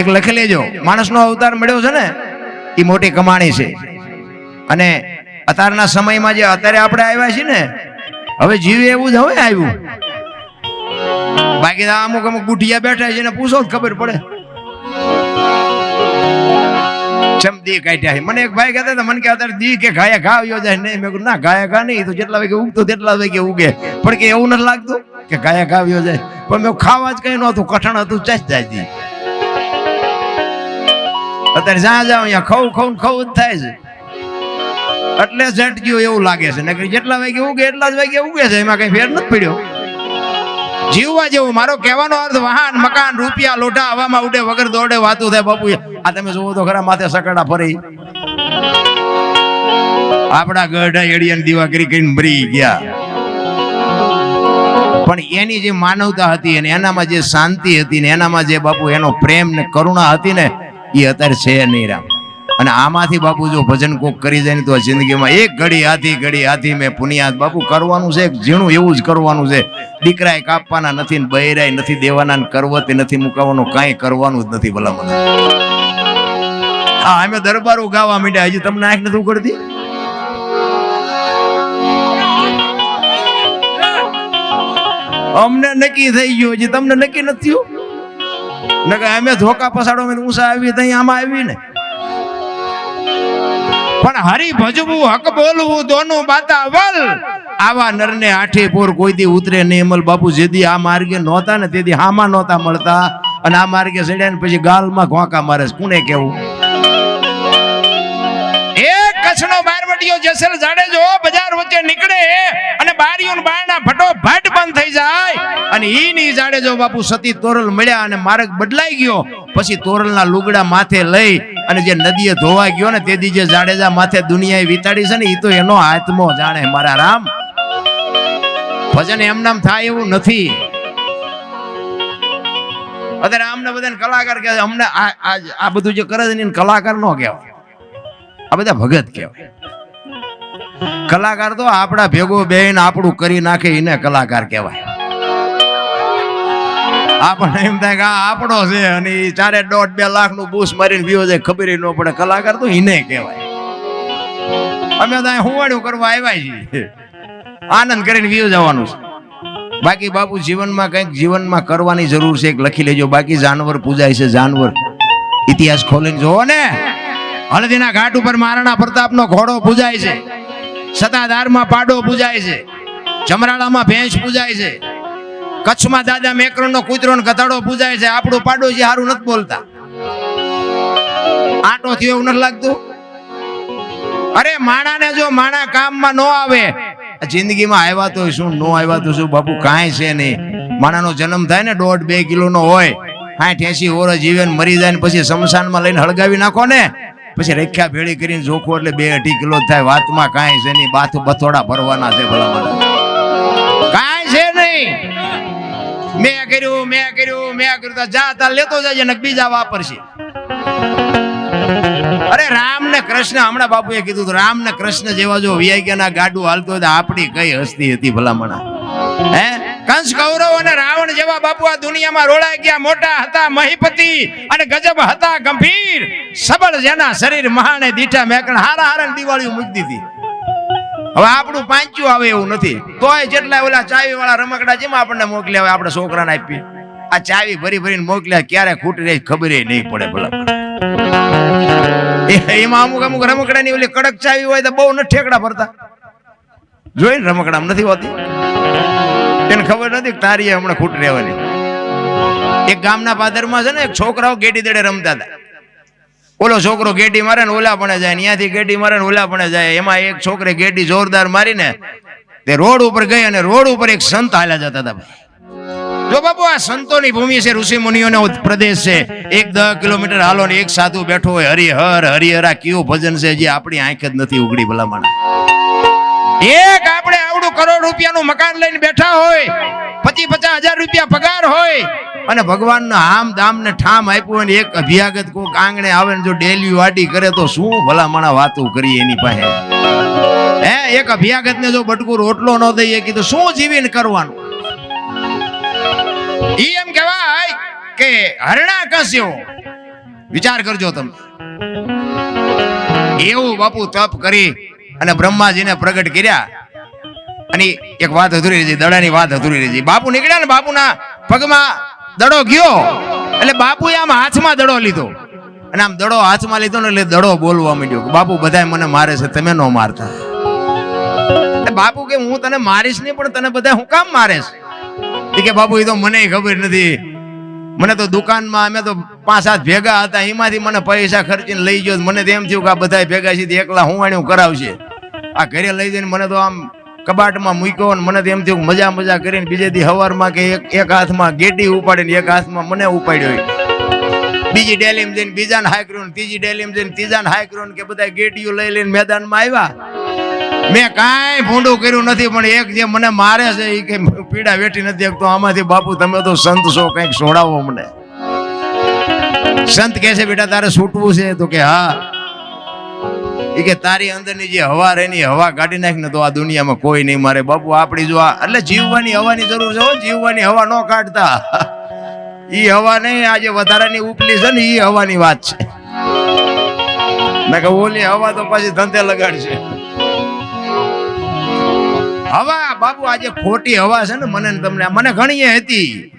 એક લખી લેજો. માણસનો અવતાર મળ્યો છે ને, એ મોટી કમાણી છે. અને અત્યારના સમયમાં જે અત્યારે આપણે આવ્યા છીએ ને, હવે જીવે એવું જ હવે આવ્યું. બાકી અમુક અમુક ગુઠિયા બેઠા છે એને પૂછો જ ખબર પડે. ચમ દી કાઢ્યા મને એક ભાઈ કહેતા હતા, મને કે અત્યારે દી કે ગાયા ઘા આવ્યો જાય. નહીં, મેં કીધું, ના ગાયા ઘા નહીં તો જેટલા વાગે ઉગતો તેટલા વાગે ઉગે. પણ કે એવું નથી લાગતું કે ગાયા ઘા આવ્યો જાય. પણ મેં ખાવા જ કઈ નહોતું, કઠણ હતું ચાસ જાય અત્યારે જ્યાં જાઓ અહીંયા ખવ ખવ ખવ જ થાય છે. એટલે ઝટક્યું એવું લાગે છે. નકરી જેટલા વાગે ઉગે એટલા જ વાગે ઉગે છે. એમાં કઈ ફેર નથી પડ્યો. જીવવા જેવું મારો કહેવાનો અર્થ વાહન, મકાન, રૂપિયા, લોઢા, હવામાં ઉડે, વગર દોડે, વાતું થાય, બાપુ આ તમે જોવો તો ખરા માથે સકડા ફરી. આપણા ગઢા એડિયન દીવા કરી કરીને મરી ગયા. પણ એની જે માનવતા હતી અને એનામાં જે શાંતિ હતી ને એનામાં જે બાપુ એનો પ્રેમ ને કરુણા હતી ને એ અત્યારે છે નહીં રામ. અને આમાંથી બાપુ જો ભજન કોક કરી જાય ને તો જિંદગીમાં એક ઘડી હાથી ઘડી હાથી મેં પુનિયાદ. બાપુ કરવાનું છે ઝીણું એવું જ કરવાનું છે. દીકરાએ કાપવાના નથી ને બહેરાય નથી દેવાના ને કરવતે નથી મુકાવાનું, કાંઈ કરવાનું જ નથી ભલા મને હા, અમે દરબારો ગાવા માંડ્યા. હજી તમને આંખ નથી ઉગડતી અમને નક્કી થઈ ગયું. હજી તમને નક્કી નથી થયું? નકર અમે ધોકા પસાડો મેં ઊંસા આવી તઈ આમાં આવી ને. પણ હરી ભજવું, હક બોલવું, દોનું બાતા વલ. આવા નરને આઠે પોર કોઈ દી ઉતરે નહીં. અમલ બાપુ જેદી આ માર્ગે નહોતા ને તેથી હામાં નહોતા મળતા. અને આ માર્ગે ચડ્યા ને પછી ગાલમાં ઘોંકા મારે. કોને કેવું એક કચ્છનો બારવટીયો જેસલ જાડેજો બજાર વચ્ચે નીકળે અને બારીઓ બારણા ફટો ફટ બંધ થઈ જાય. અને ઈ ની જાડેજો બાપુ સતી તોરલ મળ્યા અને માર્ગ બદલાઈ ગયો, પછી તોરલના લુગડા માથે લઈ અને જે નદીએ ધોવા ગયો ને તેથી જે જાડેજા માથે દુનિયાએ વિતાડી છે ને એ તો એનો આત્મો જાણે મારા રામ. ભજન એમનામ થાય એવું નથી. અત્યારે આમને બધાને કલાકાર કે અમને આ બધું જે કરે છે ને કલાકાર નો કહેવાય. આ બધા ભગત કહેવાય. કલાકાર તો આપણા ભેગો બેન આપણું કરી નાખે એને કલાકાર કહેવાય. આપણને એમ થાય કે આપણો છે અને એ ચારે દોઢ બે લાખનું બૂસ મારીને વિયો જાય, ખબર ન પડે. કલાકાર તો એને કહેવાય. અમે તો હુવાડું કરવા આવ્યા છીએ. આનંદ કરીને વ્યૂ જવાનું છે. બાકી બાપુ જીવનમાં કંઈક જીવનમાં કરવાની જરૂર છે, એક લખી લેજો. બાકી જાનવર પૂજાય છે, જાનવર. ઇતિહાસ ખોલીને જોવો ને. હળદીના ઘાટ ઉપર મહારાણા પ્રતાપનો ઘોડો પૂજાય છે. સતાધારમાં પાડો પૂજાય છે. જમરાળામાં ભેંસ પૂજાય છે. કચ્છમાં દાદા મેકરણનો કૂતરો ગધાડો પૂજાય છે. આપણું પાડોશી સારું નથી બોલતા. આટો થયો એવું નથી લાગતું? અરે માણાને જો માણા કામમાં ન આવે, જિંદગીમાં આવ્યા તો શું, ન આવ્યા તો શું? બાપુ, કાંઈ છે નહીં. માણાનો જન્મ થાય ને દોઢ બે કિલોનો હોય હા એસી વર્ષ જીવે મરી જાય ને પછી શમશાનમાં લઈને હળગાવી નાખો ને. પછી રેખ્યા ભેળી કરીને જોખો એટલે બે અઢી કિલો થાય. વાતમાં કાંઈ છે નહીં. બાથ બથોડા ભરવાના છે ભલા મને કાંઈ છે નહીં. મેં કર્યું મેં કર્યું મેં કર્યું. જા તા લેતો જાય ને બીજા વાપરશે. અરે રામ ને કૃષ્ણ, હમણાં બાપુએ કીધું રામ ને કૃષ્ણ જેવા જો વીઆઈ ના ગાડું હાલતો હોય આપણી કઈ હસ્તી હતી ભલામણા હે? કંસ કૌરવ અને રાવણ જેવા બાપુ આ દુનિયામાં રોળાઈ ગયા, મોટા હતા, મહીપતિ અને ગજબ હતા, ગંભીર. સબળ જેના શરીર મહાને દીઠા મેકણ હારા હારા દિવાળી મૂકી દીધી. હવે આપણું પાંચ્યું આવે એવું નથી. તોય જેટલા ઓલા ચાવી વાળા રમકડા જેમાં આપણને મોકલ્યા હોય આપણે છોકરાને આપી આ ચાવી ભરી ભરીને મોકલ્યા, ક્યારે ખૂટી રહી ખબર નહીં પડે ભલા એમાં અમુક અમુક રમકડાની ઓલી કડક ચાવી હોય તો બહુ ન ઠેકડા ભરતા. જોઈને રમકડામાં નથી હોતી? એને ખબર નથી તારી હમણાં ખૂટ રહેવાની. એક ગામના પાદરમાં છે ને એક છોકરાઓ ગેડી દડે રમતા હતા. ઓલો છોકરો ગેડી મારે ને ઓલા પણ જાય ત્યાંથી ગેડી મારે ને ઓલા પણ જાય. એમાં એક છોકરે ગેડી જોરદાર મારીને તે રોડ ઉપર ગઈ અને રોડ ઉપર એક સંત હાલ્યા જતા હતા ભાઈ. જો બાપુ, આ સંતોની ભૂમિ છે, ઋષિ મુનિઓનો પ્રદેશ છે. એક દસ કિલોમીટર હાલો ને એક સાધુ બેઠો હોય, હરિહર, હરિહરા કયું ભજન છે, જે આપણી આંખ જ નથી ઉગડી ભલામણ. એક આપણે આવડું કરોડ રૂપિયાનું મકાન લઈને બેઠા હોય, પચી પચાસ હજાર રૂપિયા પગાર હોય, અને ભગવાનનો આમ દામ ને ઠામ આપ્યું હોય ને એક અભ્યાગત કોક આંગણે આવે ને જો ડેલી વાટી કરે તો શું ભલામણા વાતો કરીએ એની પાસે? હે, એક અભ્યાગત ને જો બટકું રોટલો ન દઈએ કીધું શું જીવીને કરવાનું? ઈ એમ કહેવાય કે હરણા કસ્યો. વિચાર કરજો તમે. એવું બાપુ તપ કરી અને બ્રહ્માજીને પ્રગટ કર્યા. અને એક વાત અધૂરી રહી દડાની વાત અધૂરી રહી બાપુ નીકળ્યા ને બાપુના પગમાં દડો ગયો. એટલે બાપુએ આમ હાથમાં દડો લીધો. અને આમ દડો હાથમાં લીધો ને એટલે દડો બોલવા માંડ્યો બાપુ, બધાય મને મારે છે, તમે નો મારતા. બાપુ કે, હું તને મારીશ નહીં, પણ તને બધા હું કામ મારેશ? કે, બાપુ એ તો મને ખબર નથી. મને તો દુકાનમાં અમે તો પાંચ સાત ભેગા હતા, એમાંથી મને પૈસા ખર્ચીને લઈ ગયો. મને તો એમ થયું કે આ બધા ભેગા છે એકલા હું કરાવશે? આ ઘરે લઈ જઈને મને તો આમ કબાટમાં મૂક્યો અને મને તો એમ થયું મજા મજા કરીને બીજે દી હવારમાં કે એક હાથમાં ગેટી ઉપાડીને એક હાથમાં મને ઉપાડ્યો બીજી ડેલીમ જઈને બીજાને હાય કર્યું ત્રીજી ડેલીમ જઈને ત્રીજાને હાય કર્યું કે બધા ગેટીઓ લઈ લઈને મેદાનમાં આવ્યા. મેં કાંઈ ભૂંડું કર્યું નથી, પણ એક જે મને મારે છે એ કે પીડા વેઠી નથી તો આમાંથી બાપુ, તમે તો સંત છો, કંઈક સોડાવો મને. સંત કહે છે, બેટા, તારે છૂટવું છે. તો કે, હા. એ કે તારી અંદરની જે હવા રહે ને હવા કાઢી નાખ ને તો આ દુનિયામાં કોઈ નહીં મારે. બાપુ, આપણી જો આ એટલે જીવવાની હવાની જરૂર છે જીવવાની હવા ન કાઢતા. ઈ હવા નહીં આજે વધારાની ઉપલી છે ને ઈ હવાની વાત છે. મેં કહું ઓલી હવા તો પછી ધંધે લગાડશે હવા, બાપુ આજે ખોટી હવા છે ને મને તમને મને ઘણી હતી.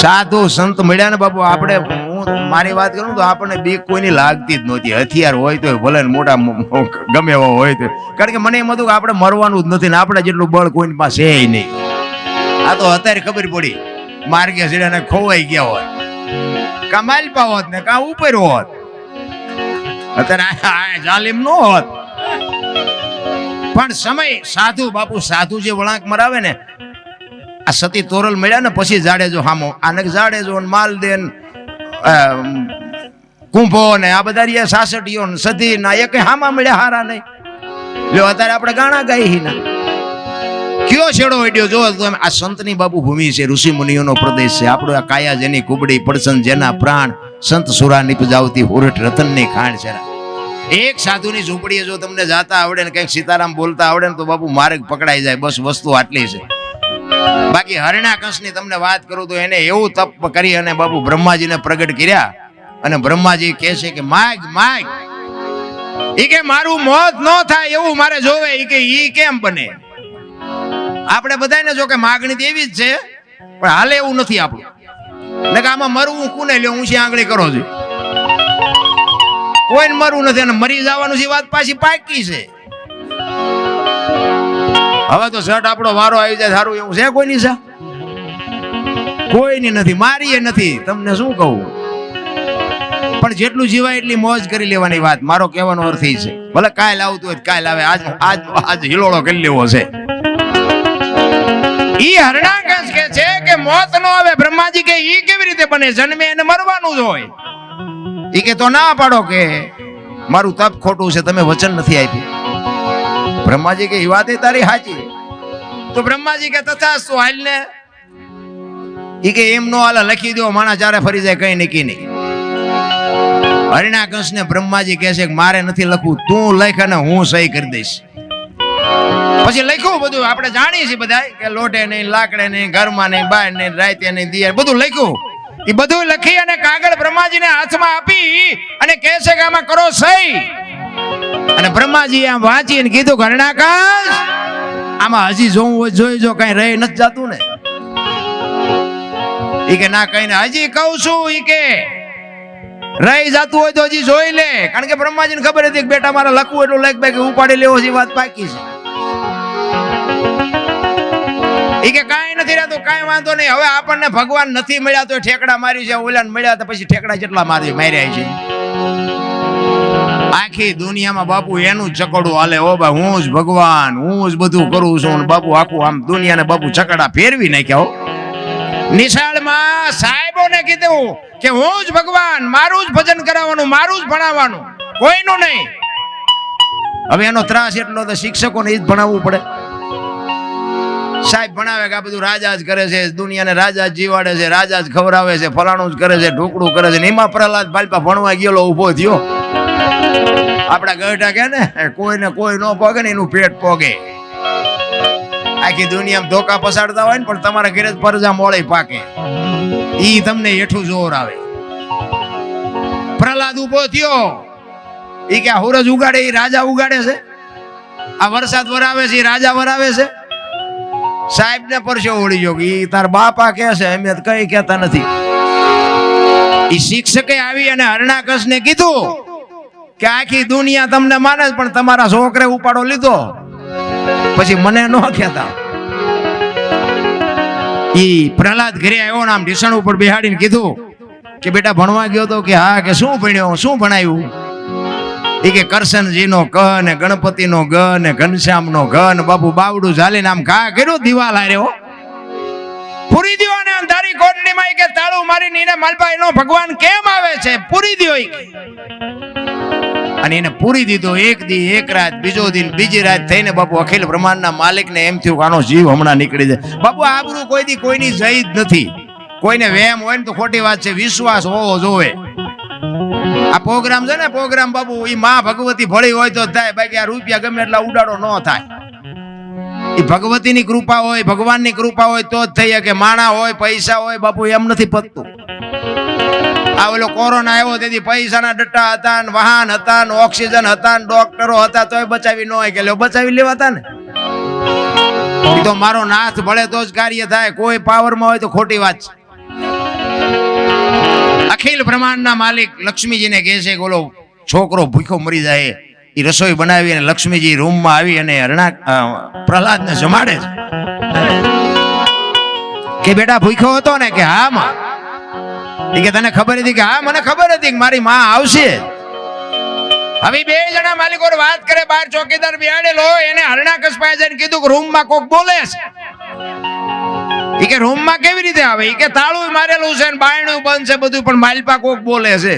સાધુ સંત મળ્યા ને બાપુ, આપણે હું મારી વાત કરું તો આપણને બીક કોઈની લાગતી જ નહોતી. હથિયાર હોય તો ભલે મોટા ગમે એવો હોય તો કારણ કે મને એમ હતું કે આપણે મરવાનું જ નથી ને આપણે જેટલું બળ કોઈની પાસે નહીં. આ તો અત્યારે ખબર પડી. માર્ગે સીડાને ખોવાઈ ગયા હોત. કા માલપા હોત ને, કા ઉપર હોત. અત્યારે જાલિમ નો હોત. પણ સમય, સાધુ, બાપુ સાધુ જે વળાંક મરાવે ને આ સતી તોરલ મળ્યા ને પછી જાડેજો હામો. આને જાડેજો ને માલદેન કુંભો ને આ બધા રહ્યા સાસટીઓ ને સતી ના. એક હામા મળ્યા હારા નહીં. જો અત્યારે આપણે ગાણા ગાઈ ના. કયો છેડો વડ્યો જો તમે આ સંતની બાબુ ભૂમિ છે, ઋષિ મુનિઓનો પ્રદેશ છે. આપણો આ કાયા જેની કુબડી પડસન જેના પ્રાણ સંત સુરા નિપજાવતી હોરઠ રતનની ખાણ છે. એક સાધુની ઝૂંપડીએ જો તમને જાતા આવડે ને કંઈક સીતારામ બોલતા આવડે ને તો બાપુ માર્ગ પકડાઈ જાય. બસ વસ્તુ આટલી છે. બાકી હરણાકંશની તમને વાત કરું તો એને એવું તપ કરી અને બાપુ બ્રહ્માજીને પ્રગટ કર્યા. અને બ્રહ્માજી કહે છે કે, માગ માગ. ઈ કે મારું મોત ન થાય એવું મારે જોવે. ઈ કે, ઈ કેમ બને? આપણે બધાને જો કે માગણી તો એવી જ છે, પણ હાલે એવું નથી આપણું. ને કે આમાં મરવું કોને લ્યો? હું છે આંગળી કરો છું? કોઈને મરવું નથી અને મરી જવાનું છે વાત પાછી પાકી છે. હવે તો શર્ટ આપણો વારો આવી જાય, સારું એવું છે કોઈની છે? કોઈની નથી, મારીએ નથી. તમને શું કહું? પણ જેટલું જીવાય એટલી મોજ કરી લેવાની વાત, મારો કહેવાનો અર્થ એ છે. ભલે કાલ આવતું હોય કાલ આવે, આજ આજ આજ હિલોળો કરી લેવો છે. ઈ હરણાકંસ કે છે કે મોત નો આવે, બ્રહ્માજી કે ઈ કેવી રીતે બને? જન્મે એને મરવાનું જ હોય. ઈ કે તો ના પાડો કે, મારું તપ ખોટું છે, તમે વચન નથી આપ્યું. બ્રહ્માજી કે વાત એ તારી હાચી તો બ્રહ્માજી કે તથાસ્તુ હાલ ને ઈ કે એમ નો હાલે લખી દો માણા ચારે ફરી જાય કઈ નક્કી નહીં. હરિણાકંશ ને બ્રહ્માજી કહે છે કે મારે નથી લખવું તું લખ અને હું સહી કરી દઈશ. પછી લખ્યું બધું આપણે જાણીએ છીએ બધા કે લોટે નહીં લાકડે નહીં ઘરમાં નહીં બહાર નહીં રાતે નહીં દિયા બધું લખ્યું. એ બધું લખી અને કાગળ બ્રહ્માજીને હાથમાં આપી અને કહે છે કે આમાં કરો સહી. અને બ્રહ્માજી આમ વાંચીને કીધું, ઘરણાકાશ, આમાં હજી જોવું હોય, જોઈ જો, કઈ રહી નથી જતું ને. ઈ કે, ના, કઈ હજી કહું છું, ઈ કે, રહી જાતું હોય તો હજી જોઈ લે. કારણ કે બ્રહ્માજીને ખબર હતી કે બેટા, મારે લખવું એટલું લખ કે ઉપાડી લેવો છે વાત પાકી છે. ઈ કે, કાંઈ નથી રહેતું કાંઈ વાંધો નહીં, હવે આપણને ભગવાન નથી મળ્યા, તો ઠેકડા મારી છે, ઓલાને મળ્યા, તો પછી ઠેકડા જેટલા મારી માર્યા છે. આખી દુનિયામાં બાપુ એનું જ ચકડું હાલે. ઓ બા હું જ ભગવાન, હું જ બધું કરું છું બાપુ આખું આમ દુનિયાને બાપુ ચકડા ફેરવી નાખ્યા હો. નિશાળમાં સાહેબોને કીધું કે હું જ ભગવાન, મારું જ ભજન કરાવવાનું, મારું જ ભણાવવાનું, કોઈનું નહીં. હવે એનો ત્રાસ એટલો તો શિક્ષકોને એ જ ભણાવવું પડે. સાહેબ ભણાવે કે આ બધું રાજા જ કરે છે, દુનિયાને રાજા જ જીવાડે છે, રાજા જ ખવડાવે છે, ફલાણું જ કરે છે, ઢોકળું કરે છે એમાં પ્રહલાદ બાલપા ભણવા ગયેલો ઊભો થયો. આપણા ગઢા કે ને કોઈને કોઈ ન પોગે ને એનું પેટ પોગે. આખી દુનિયામાં ધોકા પસાડતા હોય ને, પણ તમારા ઘરે જ પરજા મોળે પાકે. ઈ તમને હેઠું જોર આવે. પ્રહલાદ ઊભો થયો. ઈ કે હુરજ ઉગાડે, ઈ રાજા ઉગાડે છે. આ વરસાદ વરાવે છે રાજા વરાવે છે. સાહેબ ને પરસ્યો ઓળી જો ઈ તાર બાપા કે છે, અમે કઈ કહેતા નથી. ઈ શિક્ષકે આવી અને હરણાકશ ને કીધું કે આખી દુનિયા તમને માને પણ તમારા છોકરે ઉપાડો લીધો. પછી મને ન કહેતા. ઈ પ્રહલાદ ઘરે આવ્યો ને આમ ઢીસણ ઉપર બેહાડીને કીધું કે બેટા ભણવા ગયો તો કે હા, કે શું ભણ્યો? શું ભણાયું? એ કે કરશનજીનો ક ને ગણપતિનો ગ ને ઘનશ્યામનો ઘ ને બાપુ બાવડું ઝાલીને આમ ઘા કર્યું, દિવાલ હાર્યો. પૂરી દ્યો અને અંધારી કોટડીમાં કે તાળું મારીને એને માલભાઈ નો ભગવાન કેમ આવે છે? પૂરી કે. અને એને પૂરી દીધો. એક દી, એક રાત, બીજો દિન બીજી રાત થઈને બાપુ અખિલ બ્રહ્માંડના માલિકને એમ થયું કે આનો જીવ હમણાં નીકળી જાય. બાપુ આબરૂ કોઈ દી કોઈની જઈ જ નથી. કોઈને વેમ હોય ને તો ખોટી વાત છે, વિશ્વાસ હોવો જોવે આ પ્રોગ્રામ છે ને, પ્રોગ્રામ બાપુ એ માં ભગવતી ભળી હોય તો થાય. બાકી આ રૂપિયા ગમે એટલા ઉડાડો ન થાય. એ ભગવતીની કૃપા હોય, ભગવાનની કૃપા હોય તો જ થઈ શકે. માણા હોય, પૈસા હોય, બાપુ, એમ નથી પતતું. આ ઓલો કોરોના આવ્યો, તેથી પૈસાના ડટ્ટા હતા ને વાહન હતા ને ઓક્સિજન હતા ને ડોક્ટરો હતા, તોય બચાવી ન હોય કે બચાવી બચાવી લેવાતા ને. તો મારો નાથ ભળે તો જ કાર્ય થાય, કોઈ પાવરમાં હોય તો ખોટી વાત છે. અખિલ બ્રહ્માંડના માલિક લક્ષ્મીજીને કહે છે કે ઓલો છોકરો ભૂખ્યો મરી જાય એ રસોઈ બનાવી અને લક્ષ્મીજી રૂમમાં આવી અને હરણા પ્રહલાદને જમાડે છે. કે બેટા ભૂખ્યો હતો ને કે હા માં કે તને ખબર હતી કે હા, મને ખબર હતી કે મારી માં આવશે. હવે બે જણા માલિકો વાત કરે, બાર ચોકીદાર બિહાડેલો એને હરણા પાસે જઈને કીધું કે રૂમમાં કોક બોલે છે. કે રૂમમાં કેવી રીતે આવે? એ કે તાળું મારેલું છે ને બાયણું બંધ છે બધું, પણ માલપા કોક બોલે છે.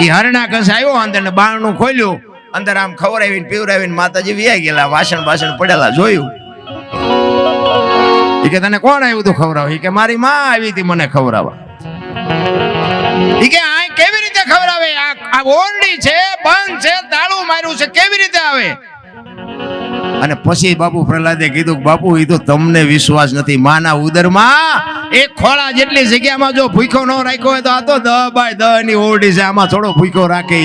એ હરણા કસ આવ્યો અંદર ને બારણું ખોલ્યું, અંદર આમ ખવડાવીને પીવડાવીને માતાજી વ્યાઈ ગયેલા વાસણ બાસણ પડેલા જોયું. ઈ કે તને કોણ આવ્યું તું ખવડાવ કે મારી માં આવી હતી મને ખવડાવવા. એ કે આ કેવી રીતે ખવડાવે? આ ઓરડી છે બંધ છે તાળું માર્યું છે, કેવી રીતે આવે? અને પછી બાપુ પ્રહલાદે કીધું બાપુ એ તો તમને વિશ્વાસ નથી. માના ઉદરમાં એક ખોળા જેટલી જગ્યામાં જો ભૂખો ન રાખ્યો હોય તો આ તો દહ બાય દહની ઓરડી છે, આમાં થોડો ભૂખો રાખે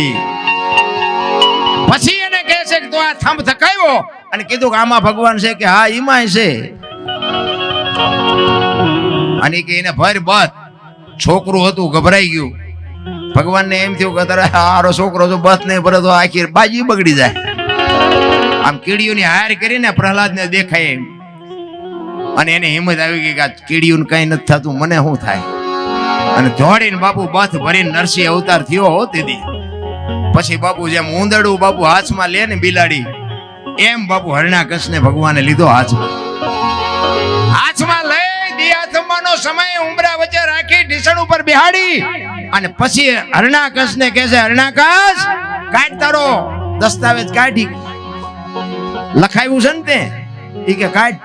પછી એને કહે છે કે તું આ થંભ થકાયો અને કીધું કે આમાં ભગવાન છે કે હા, ઈમાંય છે. અને કે એને ભર બત છોકરું હતું, ગભરાઈ ગયું. ભગવાનને એમ થયું કે તારે આરો છોકરો જો બસ નહીં ભરે તો આખી બાજી બગડી જાય. આમ કીડીઓની હાર કરીને પ્રહલાદને દેખાય એમ. અને એને હિંમત આવી ગઈ કે આ કીડીઓને કઈ નથી થતું, મને શું થાય? અને દોડીને બાપુ બથ ભરીને નરસિંહ અવતાર થયો હો તેથી. પછી બાપુ જેમ ઉંદડું બાપુ હાથમાં લે ને બિલાડી, એમ બાપુ હરણાકશને ભગવાને લીધો હાથમાં. હાથમાં લઈ સમય ઉમરા વચ્ચે રાખી ઢીસણ ઉપર બિહાડી અને પછી હરણાકશને કહે છે હરણાકશ કાઢ તારો. દસ્તાવેજ કાઢી. લખાયું છે ને તે? એ કે કાઢ.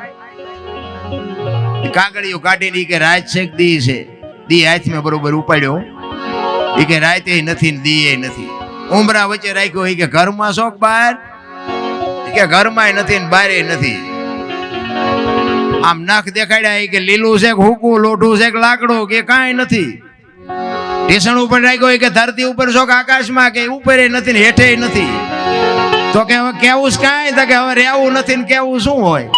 કાગળિયું કાઢીને કે રાજ છે દી છે? દી હાથમાં બરોબર ઉપાડ્યો. એ કે રાતે નથી દીએ નથી. ઉમરા વચ્ચે રાખ્યો એ કે ઘરમાં શોખ બહાર કે ઘરમાં નથી ને બારે નથી. આમ નખ દેખાડ્યા કે લીલું છે કે હુકું, લોઢું છે કે લાકડું, કે કાંઈ નથી. ટેશન ઉપર રાખ્યો કે ધરતી ઉપર શોખ આકાશમાં કે ઉપર નથી ને હેઠે નથી. તો કે હવે કેવું છે કાંઈ? તો કે હવે રહેવું નથી ને કેવું શું હોય?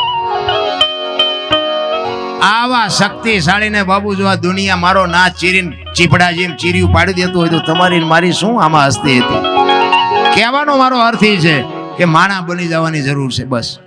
આવા શક્તિશાળીને બાબુ જો આ દુનિયા મારો ના ચીરીને ચીપડા જેમ ચીરિયું પાડી દેતું હોય તો તમારી મારી શું આમાં હસ્તી હતી? કહેવાનો મારો અર્થ એ છે કે માણા બની જવાની જરૂર છે બસ.